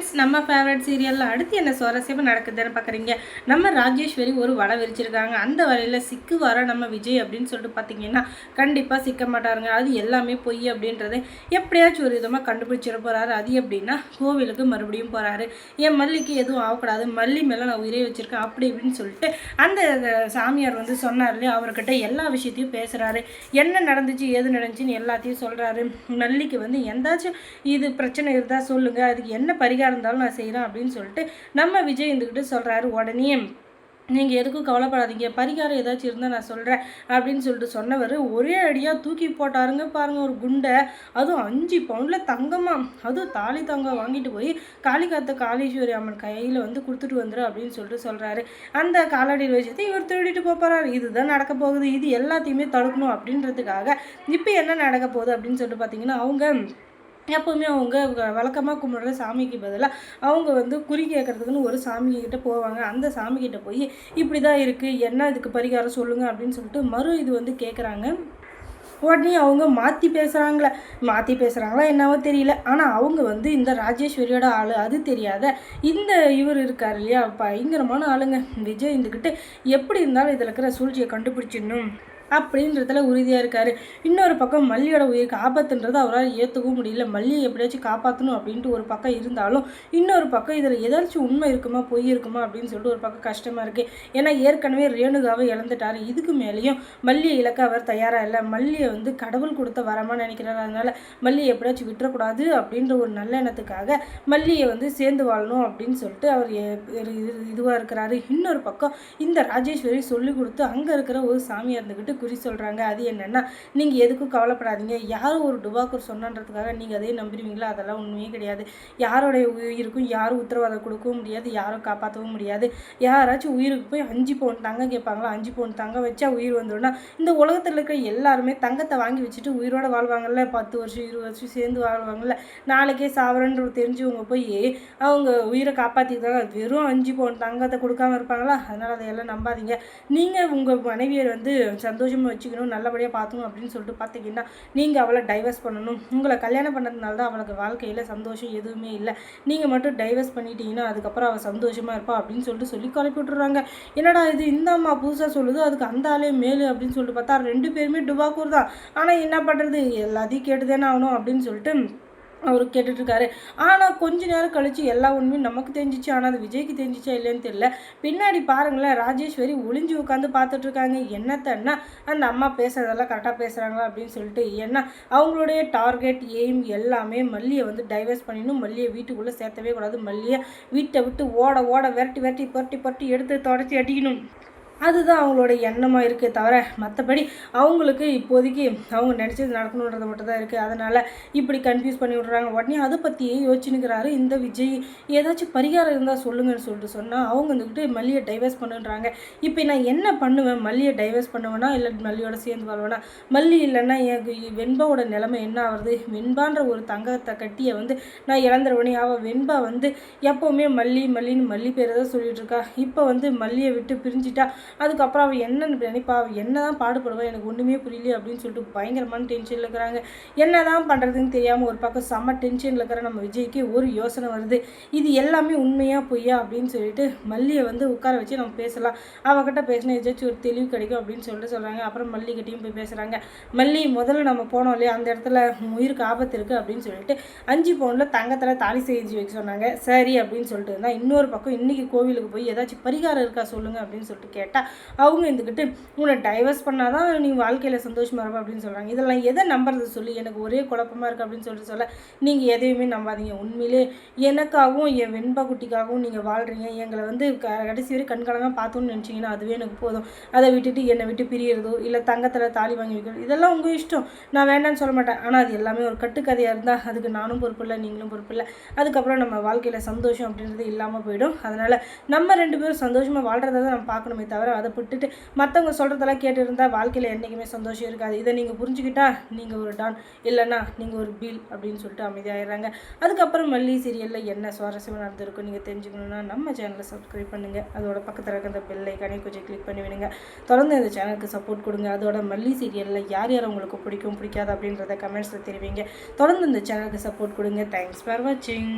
Friends நம்ம favourite சீரியலில் அடுத்து என்ன சுவாரஸ்யமாக நடக்குதுன்னு பார்க்குறீங்க நம்ம ராஜேஸ்வரி ஒரு வலை விரிச்சிருக்காங்க. அந்த வலையில் சிக்கு வர நம்ம விஜய் அப்படின்னு சொல்லிட்டு பார்த்தீங்கன்னா கண்டிப்பாக சிக்க மாட்டாருங்க. அது எல்லாமே பொய் அப்படின்றத எப்படியாச்சும் ஒரு விதமாக கண்டுபிடிச்சிட போகிறாரு அது எப்படின்னா கோவிலுக்கு மறுபடியும் போகிறாரு என் மல்லிக்கு எதுவும் ஆகக்கூடாது? மல்லி மேலே நான் உயிரை வச்சுருக்கேன். அப்படி இப்படின்னு சொல்லிட்டு அந்த சாமியார் வந்து சொன்னார் இல்லையா? அவர்கிட்ட எல்லா விஷயத்தையும் பேசுகிறாரு என்ன நடந்துச்சு? ஏது நடந்துச்சுன்னு எல்லாத்தையும் சொல்கிறாரு மல்லிக்கு வந்து எந்தாச்சும் இது பிரச்சனை இருந்தால் சொல்லுங்கள் அதுக்கு என்ன பரிகாரம் இருந்தாலும் நான் செய்கிறேன் அப்படின்னு சொல்லிட்டு நம்ம விஜய் இருந்துக்கிட்டு சொல்கிறாரு உடனே. நீங்கள் எதுக்கும் கவலைப்படாதீங்க பரிகாரம் ஏதாச்சும் இருந்தால் நான் சொல்கிறேன் அப்படின்னு சொல்லிட்டு சொன்னவர் ஒரே அடியாக தூக்கி போட்டாருங்க பாருங்கள் ஒரு குண்டை. அதுவும் அஞ்சு பவுண்டில் தங்கமாக அதுவும் தாலி தங்கம் வாங்கிட்டு போய் காளிகாத்த காளீஸ்வரி அம்மன் கையில் வந்து கொடுத்துட்டு வந்துடும் அப்படின்னு சொல்லிட்டு சொல்கிறாரு அந்த காலடியில் வச்சுட்டு இவர் திருடிட்டு போகிறாரு இதுதான் நடக்க போகுது. இது எல்லாத்தையுமே தடுக்கணும் அப்படின்றதுக்காக இப்போ என்ன நடக்க போகுது அப்படின்னு சொல்லிட்டு பார்த்தீங்கன்னா அவங்க எப்போவுமே அவங்க வழக்கமாக கும்பிடுற சாமிக்கு பதிலாக அவங்க வந்து குறி கேட்குறதுக்குன்னு ஒரு சாமிக்கிட்ட போவாங்க. அந்த சாமிக்கிட்ட போய் இப்படி தான் இருக்குது என்ன இதுக்கு பரிகாரம் சொல்லுங்கள் அப்படின்னு சொல்லிட்டு மறு இது வந்து கேட்குறாங்க. உடனே அவங்க மாற்றி பேசுகிறாங்களே மாற்றி பேசுகிறாங்களா என்னவோ தெரியல. ஆனால் அவங்க வந்து இந்த ராஜேஸ்வரியோட ஆள் அது தெரியாத இந்த இவர் இருக்கார் இல்லையா? பயங்கரமான ஆளுங்க. விஜய் இருந்துக்கிட்டு எப்படி இருந்தாலும் இதில் இருக்கிற சூழ்ச்சியை கண்டுபிடிச்சிடணும். அப்படின்றதுல உறுதியாக இருக்கார். இன்னொரு பக்கம் மல்லியோட உயிருக்கு ஆபத்துன்றது அவரால் ஏற்றுக்கவும் முடியல. மல்லியை எப்படியாச்சும் காப்பாற்றணும் அப்படின்ட்டு ஒரு பக்கம் இருந்தாலும் இன்னொரு பக்கம் இதில் ஏதாச்சும் உண்மை இருக்குமா பொய் இருக்குமா அப்படின்னு சொல்லிட்டு ஒரு பக்கம் கஷ்டமாக இருக்குது ஏன்னா ஏற்கனவே ரேணுகாவை இழந்துட்டார். இதுக்கு மேலேயும் மல்லியை இழக்க அவர் தயாராக இல்லை. மல்லியை வந்து கடவுள் கொடுத்த வரமா நினைக்கிறார். அதனால் மல்லியை எப்படியாச்சும் விட்டுறக்கூடாது அப்படின்ற ஒரு நல்ல எண்ணத்துக்காக மல்லியை வந்து சேர்ந்து வாழணும் அப்படின்னு சொல்லிட்டு அவர் இதுவாக இருக்கிறாரு. இன்னொரு பக்கம் இந்த ராஜேஸ்வரி சொல்லி கொடுத்து அங்கே இருக்கிற ஒரு சாமியாக இருந்துக்கிட்டு குறி சொல்கிறாங்க அது என்னென்னா நீங்கள் எதுக்கும் கவலைப்படாதீங்க. யாரும் ஒரு டுபாக்கூர் சொன்னன்றதுக்காக நீங்கள் அதே நம்பிடுவீங்களா? அதெல்லாம் ஒன்றுமே கிடையாது. யாரோடைய உயிருக்கும் யாரும் உத்தரவாதம் கொடுக்கவும் முடியாது. யாரும் காப்பாற்றவும் முடியாது. யாராச்சும் உயிருக்கு போய் அஞ்சு பவுன் தங்க கேட்பாங்களா? அஞ்சு பவுன் தங்க வச்சா உயிர் வந்துடும்னா இந்த உலகத்தில் இருக்கிற எல்லாருமே தங்கத்தை வாங்கி வச்சுட்டு உயிரோட வாழ்வாங்கல்ல? பத்து வருஷம் இருபது வருஷம் சேர்ந்து வாழ்வாங்கல்ல? நாளைக்கே சாவரன்ற தெரிஞ்சவங்க போய் அவங்க உயிரை காப்பாற்றிக்கிறாங்க வெறும் அஞ்சு பவுன் தங்கத்தை கொடுக்காம இருப்பாங்களா? அதனால் அதையெல்லாம் நம்பாதீங்க. நீங்கள் உங்கள் மனைவியர் வந்து சந்தோஷம் சந்தோஷமாக வச்சுக்கணும் நல்லபடியாக பார்த்துக்கணும் அப்படின்னு சொல்லிட்டு பார்த்தீங்கன்னா நீங்கள் அவளை டைவர்ஸ் பண்ணணும். உங்களை கல்யாணம் பண்ணதுனால தான் அவளுக்கு வாழ்க்கையில் சந்தோஷம் எதுவுமே இல்லை. நீங்கள் மட்டும் டைவர்ஸ் பண்ணிட்டீங்கன்னா அதுக்கப்புறம் அவள் சந்தோஷமாக இருப்பா அப்படின்னு சொல்லிட்டு சொல்லி குழப்பி விட்டுறாங்க. என்னடா இது இந்த அம்மா புதுசாக சொல்லுது அதுக்கு அந்த ஆளே மேலு அப்படின்னு சொல்லிட்டு பார்த்தா ரெண்டு பேருமே டுபாக்கூர் தான். ஆனால் என்ன பண்ணுறது எல்லாத்தையும் கேட்டுதானே ஆகணும் அப்படின்னு சொல்லிட்டு அவர் கேட்டுட்ருக்காரு. ஆனால் கொஞ்ச நேரம் கழித்து எல்லா உண்மையும் நமக்கு தெரிஞ்சிச்சு? ஆனால் அது விஜய்க்கு தெரிஞ்சிச்சா இல்லைன்னு தெரியல. பின்னாடி பாருங்களேன் ராஜேஸ்வரி ஒளிஞ்சு உட்காந்து பார்த்துட்ருக்காங்க என்னத்தன்னா அந்த அம்மா பேசுறதெல்லாம் கரெக்டாக பேசுகிறாங்களா அப்படின்னு சொல்லிட்டு ஏன்னா அவங்களுடைய டார்கெட் எய்ம் எல்லாமே மல்லியை வந்து டைவர்ஸ் பண்ணிடணும். மல்லியை வீட்டுக்குள்ளே சேர்த்தவே கூடாது. மல்லியை வீட்டை விட்டு ஓட ஓட விரட்டி விரட்டி புரட்டி புரட்டி எடுத்து தொடச்சி அடிக்கணும். அதுதான் அவங்களோட எண்ணமாக இருக்கே தவிர மற்றபடி அவங்களுக்கு இப்போதைக்கு அவங்க நினச்சது நடக்கணுன்றது மட்டும் தான் இருக்குது அதனால் இப்படி கன்ஃபியூஸ் பண்ணி விட்றாங்க. உடனே அதை பற்றியே யோசிச்சுனுக்கிறாரு இந்த விஜய். ஏதாச்சும் பரிகாரம் இருந்தால் சொல்லுங்கன்னு சொல்லிட்டு சொன்னால் அவங்க வந்துக்கிட்டு மல்லியை டைவர்ஸ் பண்ணுன்றாங்க. இப்போ நான் என்ன பண்ணுவேன்? மல்லியை டைவர்ஸ் பண்ணுவேனா? இல்லை மல்லியோட சேர்ந்து வாழ்வேனா? மல்லி இல்லைன்னா எனக்கு வெண்பாவோட நிலைமை என்ன ஆகுறது? வெண்பான்ற ஒரு தங்கத்தை கட்டியை வந்து நான் இழந்துருவனே. அவள் வெண்பா வந்து எப்போவுமே மல்லி மல்லின்னு மல்லி பேரை தான் சொல்லிகிட்ருக்கா இருக்கா. இப்போ வந்து மல்லியை விட்டு பிரிஞ்சிட்டா அதுக்கப்புறம் அவள் என்ன நினைப்பா? அவள் என்ன தான் பாடுபடுவா? எனக்கு ஒன்றுமே புரியல அப்படின்னு சொல்லிட்டு பயங்கரமான டென்ஷனில் இருக்கிறாங்க. என்ன தான் பண்ணுறதுன்னு தெரியாமல் ஒரு பக்கம் செம்ம டென்ஷனில் இருக்கிற நம்ம விஜய்க்கு ஒரு யோசனை வருது. இது எல்லாமே உண்மையாக பொய்யா அப்படின்னு சொல்லிட்டு மல்லியை வந்து உட்கார வச்சு நம்ம பேசலாம். அவகிட்ட பேசினா ஏதாச்சும் ஒரு தெளிவு கிடைக்கும் அப்படின்னு சொல்லிட்டு சொல்கிறாங்க அப்புறம் மல்லிகிட்டையும் போய் பேசுகிறாங்க மல்லி முதல்ல நம்ம போனோம் இல்லையா? அந்த இடத்துல உயிருக்கு ஆபத்து இருக்குது அப்படின்னு சொல்லிட்டு அஞ்சு பவுனில் தங்கத்தில் தாலி செஞ்சு வைக்க சொன்னாங்க. சரி அப்படின்னு சொல்லிட்டு இருந்தால் இன்னொரு பக்கம் இன்றைக்கி கோவிலுக்கு போய் ஏதாச்சும் பரிகாரம் இருக்கா சொல்லுங்கள் அப்படின்னு சொல்லிட்டு கேட்டால் அவங்க இருந்துக்கிட்டு உன்னை டைவர்ஸ் பண்ணால் தான் நீ வாழ்க்கையில் சந்தோஷமாக இருப்ப அப்படின்னு சொல்கிறாங்க இதெல்லாம் எதை நம்புறது சொல்லி? எனக்கு ஒரே குழப்பமாக இருக்குது அப்படின்னு சொல்லிட்டு சொல்ல நீங்கள் எதையுமே நம்பாதீங்க. உண்மையிலே எனக்காகவும் என் வெண்பா குட்டிக்காகவும் நீங்கள் வாழ்கிறீங்க எங்களை வந்து க கடைசி வரை கண்கலமாக பார்த்தோன்னு நினச்சிங்கன்னா அதுவே எனக்கு போதும். அதை விட்டுட்டு என்னை விட்டு பிரியறதோ இல்லை தங்கத்தில் தாலி வாங்கி வைக்கிறதோ இதெல்லாம் உங்கள் இஷ்டம். நான் வேண்டாம்னு சொல்ல மாட்டேன். ஆனால் அது எல்லாமே ஒரு கட்டுக்கதையாக இருந்தால் அதுக்கு நானும் பொறுப்பு இல்லை நீங்களும் பொறுப்பு இல்லை. அதுக்கப்புறம் நம்ம வாழ்க்கையில் சந்தோஷம் அப்படின்றது இல்லாமல் போயிடும். அதனால் நம்ம ரெண்டு பேரும் சந்தோஷமாக வாழ்கிறத தான் நம்ம பார்க்கணுமே தவிர அதை விட்டுட்டு மற்றவங்க சொல்கிறதெல்லாம் கேட்டு இருந்தால் வாழ்க்கையில் என்றைக்குமே சந்தோஷம் இருக்காது. இதை நீங்கள் புரிஞ்சுக்கிட்டா நீங்கள் ஒரு டான் இல்லைன்னா நீங்கள் ஒரு பீல் அப்படின்னு சொல்லிட்டு அமைதியாகிடுறாங்க அதுக்கப்புறம் மல்லி சீரியலில் என்ன சுவாரஸ்யமாக நடந்திருக்கும் நீங்கள் தெரிஞ்சுக்கணுன்னா நம்ம சேனலை சப்ஸ்கிரைப் பண்ணுங்கள் அதோட பக்கத்தில் இருக்க அந்த பெல்லை கணி கொஞ்சம் கிளிக் பண்ணி விடுங்க. தொடர்ந்து இந்த சேனலுக்கு சப்போர்ட் கொடுங்க. அதோட மல்லி சீரியலில் யார் யார் உங்களுக்கு பிடிக்கும் பிடிக்காது அப்படின்றத கமெண்ட்ஸில் தெரிவிங்க. தொடர்ந்து இந்த சேனலுக்கு சப்போர்ட் கொடுங்க. தேங்க்ஸ் ஃபார் வாட்சிங்